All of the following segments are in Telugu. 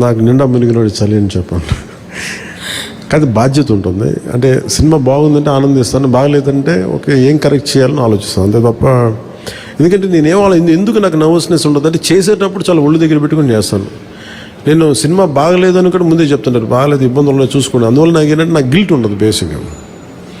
నాకు నిండా మునిగినోడి చలి అని చెప్పండి. కానీ బాధ్యత ఉంటుంది. అంటే సినిమా బాగుందంటే ఆనందిస్తాను బాగలేదంటే ఓకే ఏం కరెక్ట్ చేయాలని ఆలోచిస్తాను. అంతే తప్ప ఎందుకంటే నేను ఏం ఎందుకు నాకు నర్వస్నెస్ ఉండదు? అంటే చేసేటప్పుడు చాలా ఒళ్ళు దగ్గర పెట్టుకుని చేస్తాను. నేను సినిమా బాగలేదు అని కూడా ముందే చెప్తుంటారు. బాగలేదు ఇబ్బందులు ఉన్నాయి చూసుకోండి. అందువల్ల నాకు ఏంటంటే నాకు గిల్ట్ ఉండదు బేసిక్గా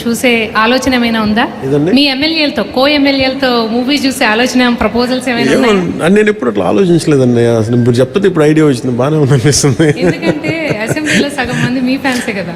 చూసే ఆలోచన ఏమైనా ఉందా? మీ ఎమ్మెల్యేలతో కో ఎమ్మెల్యేలతో మూవీ చూసే ఆలోచన ప్రపోజల్స్ ఏమైనా నేను ఎప్పుడు అట్లా ఆలోచించలేదండి. అసలు ఇప్పుడు చెప్తే ఇప్పుడు ఐడియా వచ్చింది బాగానే ఉంది అనిపిస్తుంది ఎందుకంటే అసెంబ్లీలో సగం మంది మీ ఫ్యాన్సే కదా.